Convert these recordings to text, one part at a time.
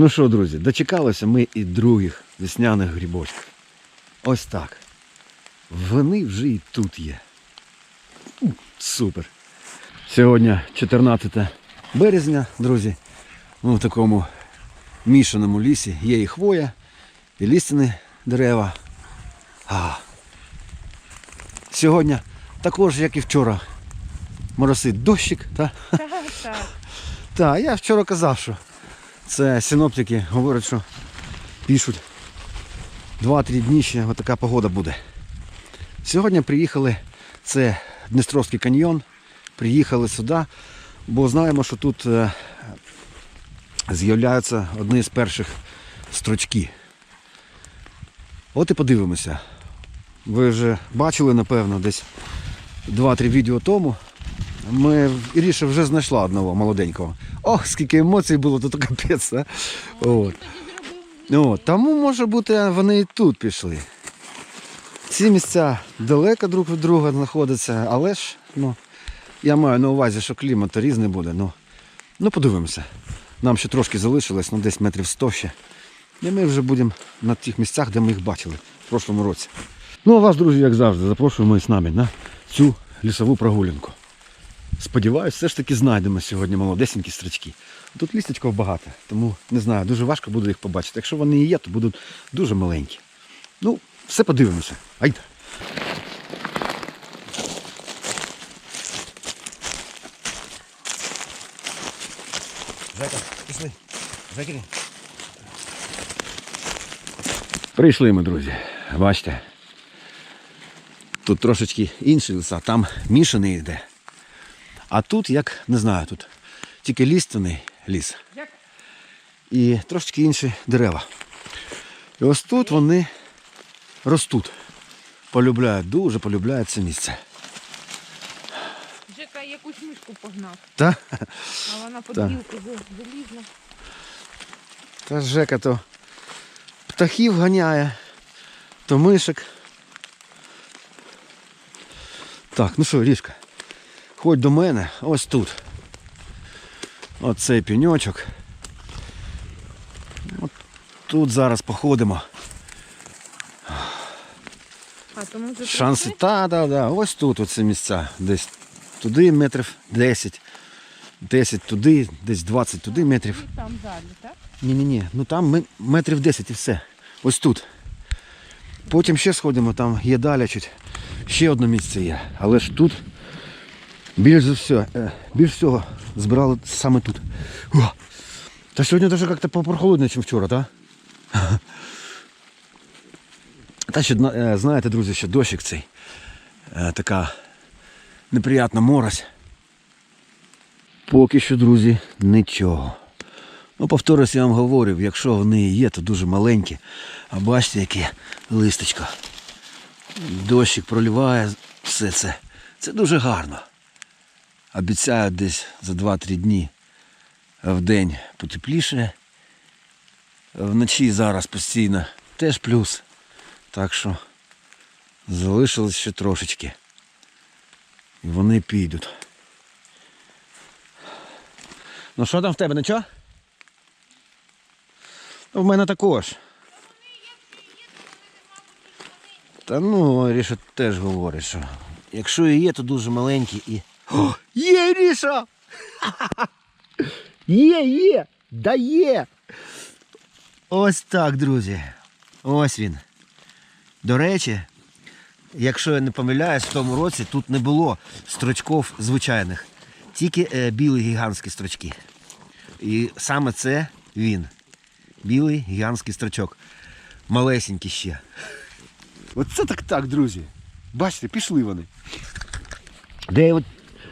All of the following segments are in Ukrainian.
Ну що, друзі, дочекалися ми і других весняних грибочків. Ось так. Вони вже і тут є. Супер. Сьогодні 14 березня, друзі. Ми в такому мішаному лісі. Є і хвоя, і лістяні дерева. А. Сьогодні також, як і вчора, моросить дощик. Та? Так, так. Так, я вчора казав, що це синоптики говорять, що пишуть 2-3 дні ще така погода буде. Сьогодні приїхали, це Дністровський каньйон, приїхали сюди, бо знаємо, що тут е, з'являються одні з перших строчки. От і подивимося. Ви вже бачили, напевно, десь 2-3 відео тому. Ми Іріша вже знайшла одного молоденького. Ох, скільки емоцій було, то капець. А? От. От. Тому, може бути, вони і тут пішли. Ці місця далеко друг від друга знаходяться, але ж, ну, я маю на увазі, що клімат різний буде. Ну, ну подивимося. Нам ще трошки залишилось, ну десь метрів 100 ще. І ми вже будемо на тих місцях, де ми їх бачили в прошлому році. Ну а вас, друзі, як завжди, запрошуємо з нами на цю лісову прогулянку. Сподіваюсь, все ж таки знайдемо сьогодні молодесенькі стрічки. Тут лістечків багато, тому не знаю, дуже важко буде їх побачити. Якщо вони і є, то будуть дуже маленькі. Ну, все подивимося. Айда. Жека, пішли. Жекері. Прийшли ми, друзі. Бачите. Тут трошечки інші ліса, там мішаний йде. А тут, як не знаю, тут тільки ліственний ліс і трошечки інші дерева. І ось тут вони ростуть. Полюбляють, дуже полюбляють це місце. Жека якусь мишку погнав, Та, а вона Так. гілку залізла. та Жека то птахів ганяє, то мишек. Так, ну що, Рішка, ходь до мене, ось тут. Оцей пеньочок. От тут зараз походимо. А тому вже Шанси, та, да, да. Ось тут оце місця. Десь туди метрів 10. 10 туди, десь 20 туди метрів. І там далі, так? Ні-ні-ні, ну там метрів 10 і все. Ось тут. Потім ще сходимо, там є далі чуть. Ще одне місце є. Але ж тут більш за все, більш всього збирали саме тут. О! Та сьогодні навіть як-то попрохолодніше, ніж вчора, так? Та ще, е, знаєте, друзі, ще дощик цей. Е, Така неприятна морось. Поки що, друзі, нічого. Ну, повторюсь, я вам говорив, якщо вони і є, то дуже маленькі. А бачите, яке листочко. Дощик проливає все це. Це дуже гарно. Обіцяють десь за 2-3 дні в день потепліше. Вночі зараз постійно теж плюс. Так що залишилось ще трошечки. І вони підуть. Ну що там в тебе, нічого? В мене також. Та ну, Ріша теж говорить, що якщо і є, то дуже маленькі і. О, є, Ріша! Є, є! Да є! Ось так, друзі. Ось він. До речі, якщо я не помиляюсь, в тому році тут не було строчків звичайних, тільки е, білі гігантські строчки. І саме це він. Білий гігантський строчок. Малесенький ще. Оце так так, друзі. Бачите, пішли вони. Де от...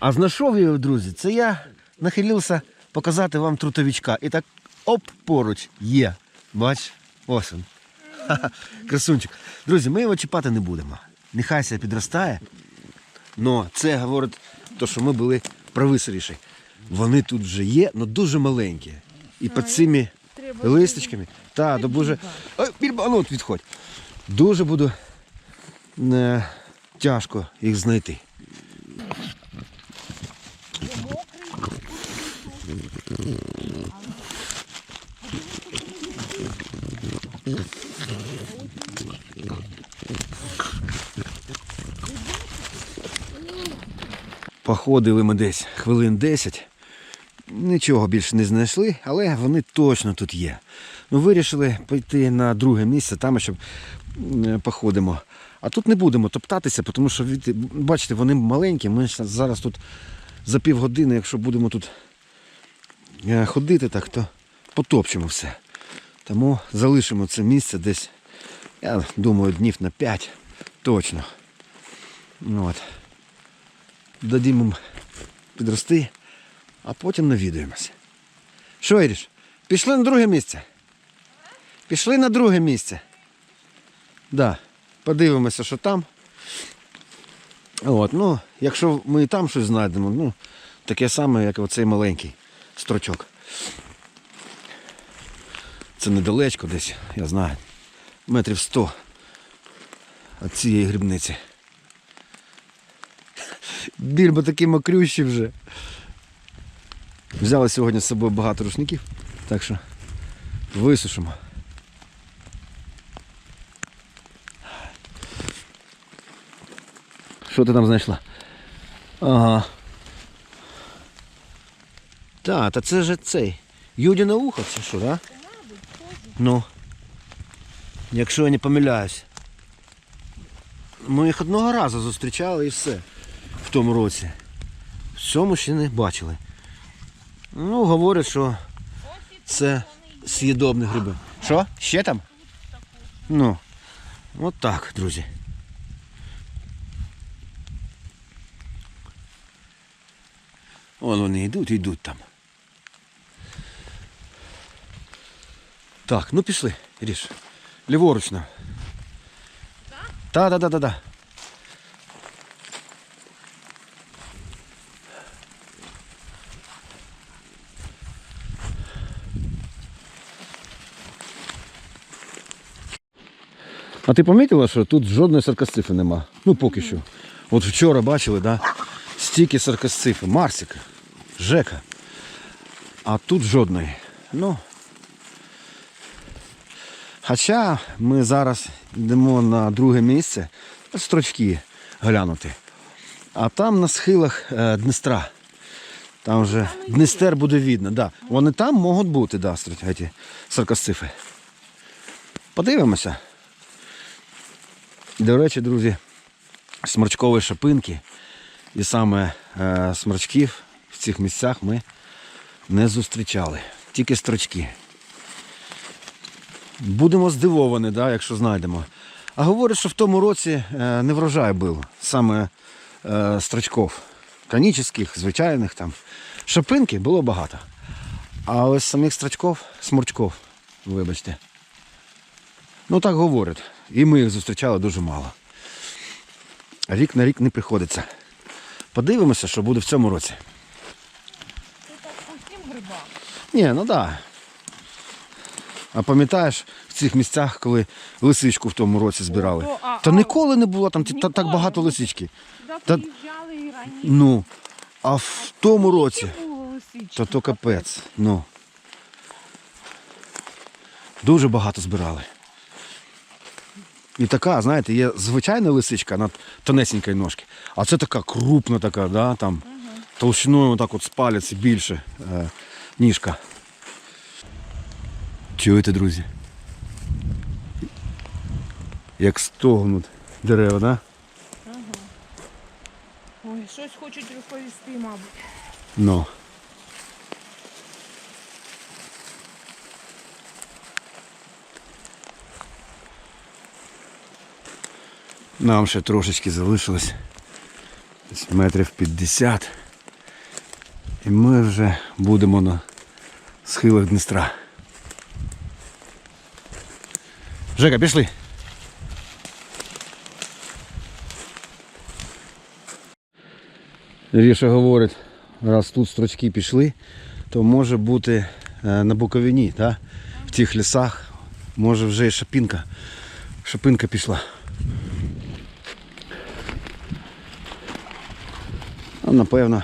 А знайшов його, друзі, це я нахилився показати вам трутовичка. І так оп, поруч є. Бач, ось він. Красунчик. Друзі, ми його чіпати не будемо. Нехай себе підростає. Но це говорить, то, що ми були прависаріші. Вони тут вже є, але дуже маленькі. І під цими листочками. Та, то дуже. Ой, більба, ну от відходь. Дуже буде е, тяжко їх знайти. Походили ми десь хвилин 10. Нічого більше не знайшли, але вони точно тут є. Ну, вирішили пойти на друге місце, там ще м, походимо. А тут не будемо топтатися, тому що бачите, вони маленькі. Ми зараз тут за півгодини, якщо будемо тут е, ходити, так, то потопчемо все. Тому залишимо це місце десь, я думаю, днів на 5 точно. Ну, От. Дадімо їм підрости, а потім навідуємося. Що, Іріш, пішли на друге місце? Пішли на друге місце. Да. Подивимося, що там. От, ну, якщо ми і там щось знайдемо, ну, таке саме, як оцей маленький строчок. Це недалечко десь, я знаю. Метрів 100 від цієї грибниці. Більбо такі мокрющі вже. Взяли сьогодні з собою багато рушників, так що висушимо. Що ти там знайшла? Ага. Так, та це же цей. Юдіне ухо, це що, да? Ну. Якщо я не помиляюсь. Ми їх одного разу зустрічали і все тому році. В цьому ще не бачили. Ну, говорять, що це з'їдобні гриби. Що? Ще там? Ну, от так, друзі. Вон вони йдуть, йдуть там. Так, ну пішли, Ріш. Ліворуч нам. Так, так, так, так, так. А ти помітила, що тут жодної саркасцифи нема? Ну поки що. От вчора бачили, да? Стільки саркасцифи. Марсик, Жека. А тут жодної. Ну. Хоча ми зараз йдемо на друге місце, строчки глянути. А там на схилах е, Днестра. Там вже Днестер буде видно. Да. Вони там можуть бути, да, саркасцифи. Подивимося. До речі, друзі, сморчкові шапинки і саме е, сморчків в цих місцях ми не зустрічали. Тільки строчки. Будемо здивовані, да, якщо знайдемо. А говорять, що в тому році е, не врожай був саме е, строчков. Канічних, звичайних там. Шапинки було багато. А ось самих строчков, сморчков, вибачте. Ну так говорять. І ми їх зустрічали дуже мало. Рік на рік не приходиться. Подивимося, що буде в цьому році. Тут так грибам. Ні, ну так. Да. А пам'ятаєш в цих місцях, коли лисичку в тому році збирали? О, а- Та ніколи не було там та- так багато лисички. Сюди Та- приїжджали і раніше. Ну, а в тому році, то то капець. Ну. Дуже багато збирали. І така, знаєте, є звичайна лисичка на тонесенькій ножці, а це така крупна така, да, там, толщиною так от спаляться більше е, ніжка. Чуєте, друзі? Як стогнуть дерева, да? Ой, щось хочуть розповісти, мабуть. Ну. Нам ще трошечки залишилось. Метрів 50. І ми вже будемо на схилах Днестра. Жека, пішли. Ріша говорить, раз тут строчки пішли, то може бути е, на Буковині, да? в тих лісах, може вже і шапінка. Шапинка пішла. а напевно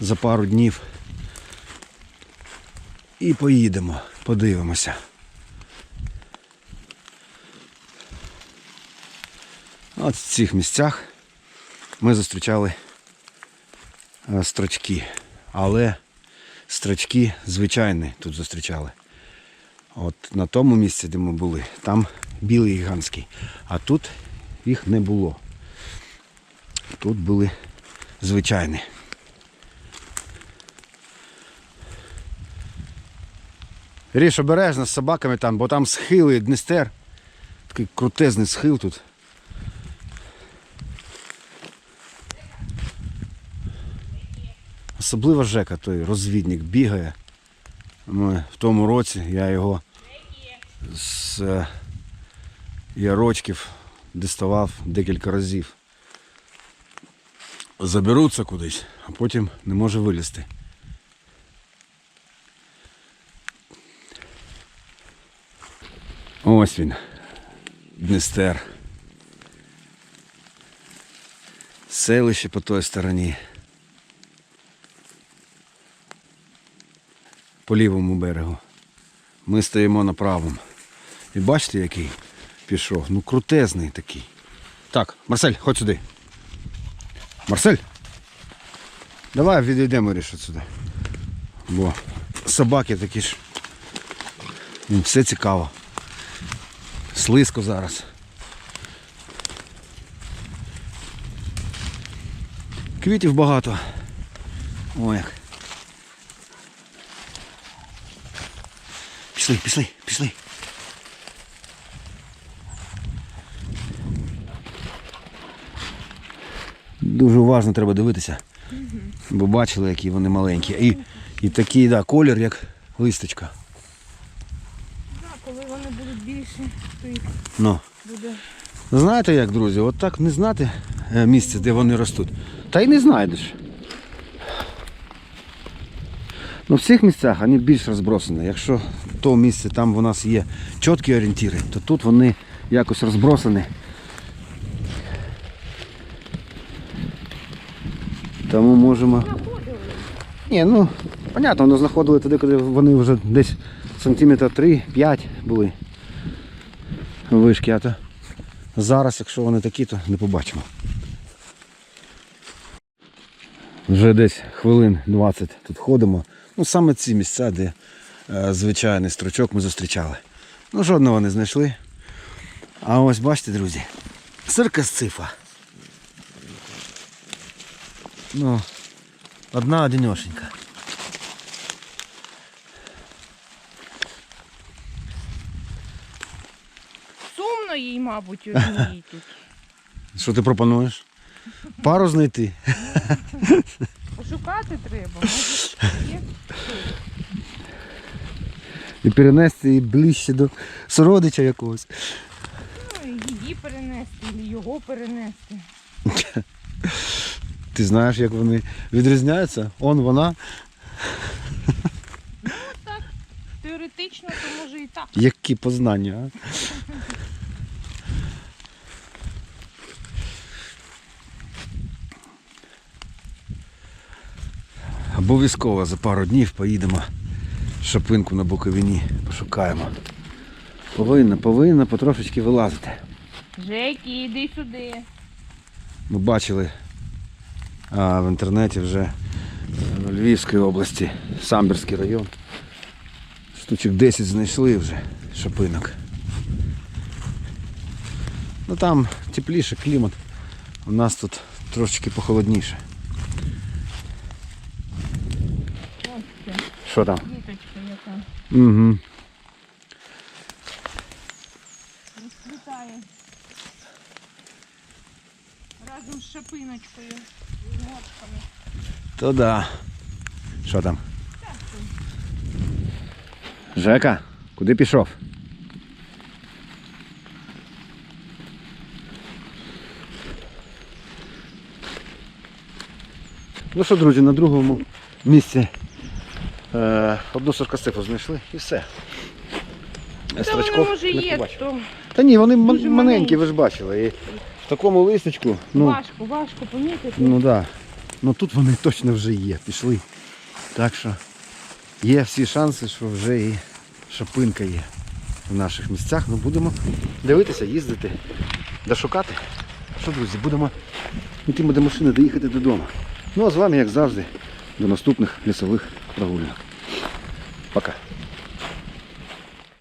за пару днів і поїдемо, подивимося. От в цих місцях ми зустрічали е, строчки, але строчки звичайні тут зустрічали. От На тому місці, де ми були, там білий гігантський, а тут їх не було. Тут були звичайні. Ріш обережно з собаками там, бо там схили Дністер. Такий крутезний схил тут. Особливо Жека, той розвідник, бігає. Ми в тому році я його з е, ярочків діставав декілька разів. Заберуться кудись, а потім не може вилізти. Ось він. Дністер. Селище по той стороні. По лівому берегу. Ми стоїмо на правому. І бачите, який пішов? Ну крутезний такий. Так, Марсель, ходь сюди. Марсель. Давай відійдемо рішить сюди. Бо собаки такі ж. Їм все цікаво. Слизько зараз. Квітів багато. Ой як. Пішли, пішли, пішли. Дуже уважно треба дивитися. Бо бачили, які вони маленькі. І, і такий да, колір, як листочка. Коли вони будуть більші, то їх Ну. буде. Знаєте як, друзі, от так не знати е, місце, де вони ростуть. Та й не знайдеш. Ну, в цих місцях вони більш розбросані. Якщо то місце там у нас є чіткі орієнтири, то тут вони якось розбросані. Тому можемо. Ні, ну, понятно, вони знаходили туди, коли вони вже десь сантиметра 3-5 були вишки, а то зараз, якщо вони такі, то не побачимо. Вже десь хвилин 20 тут ходимо. Ну саме ці місця, де е, звичайний строчок ми зустрічали. Ну, жодного не знайшли. А ось бачите, друзі, циркасцифа. Ну, одна одинешенька. Сумно їй, мабуть, одній тут. Що ти пропонуєш? Пару знайти. Пошукати треба. Може, є? І перенести її ближче до сородича якогось. Ну, і її перенести, і його перенести. Ти знаєш, як вони відрізняються? Он вона, Так, Теоретично, то може і так. які познання. А? Обов'язково за пару днів поїдемо шапинку на Буковині, пошукаємо. Повинна, повинна потрошечки вилазити. Жекі, іди сюди. Ми бачили а, в інтернеті вже е, в Львівській області, Самбірський район. Штучок 10 знайшли вже шапинок. Ну там тепліше клімат. У нас тут трошечки похолодніше. Що там? діточка яка. Угу. Розквітає. Разом з шапиночкою. З мотками. То да. Що там? Жека, куди пішов? Ну що, друзі, на другому місці е, одну соркостифу знайшли і все. Та Строчков воно може не є, побачив. то Та ні, вони м- маленькі, маленькі. ви ж бачили. І в такому листочку, ну, важко, важко помітити. Ну да. Ну тут вони точно вже є, пішли. Так що є всі шанси, що вже і шапинка є в наших місцях. Ну будемо дивитися, їздити, дошукати. що, друзі, будемо йти до машини, доїхати додому. Ну а з вами, як завжди, до наступних лісових прогулянок. Пока.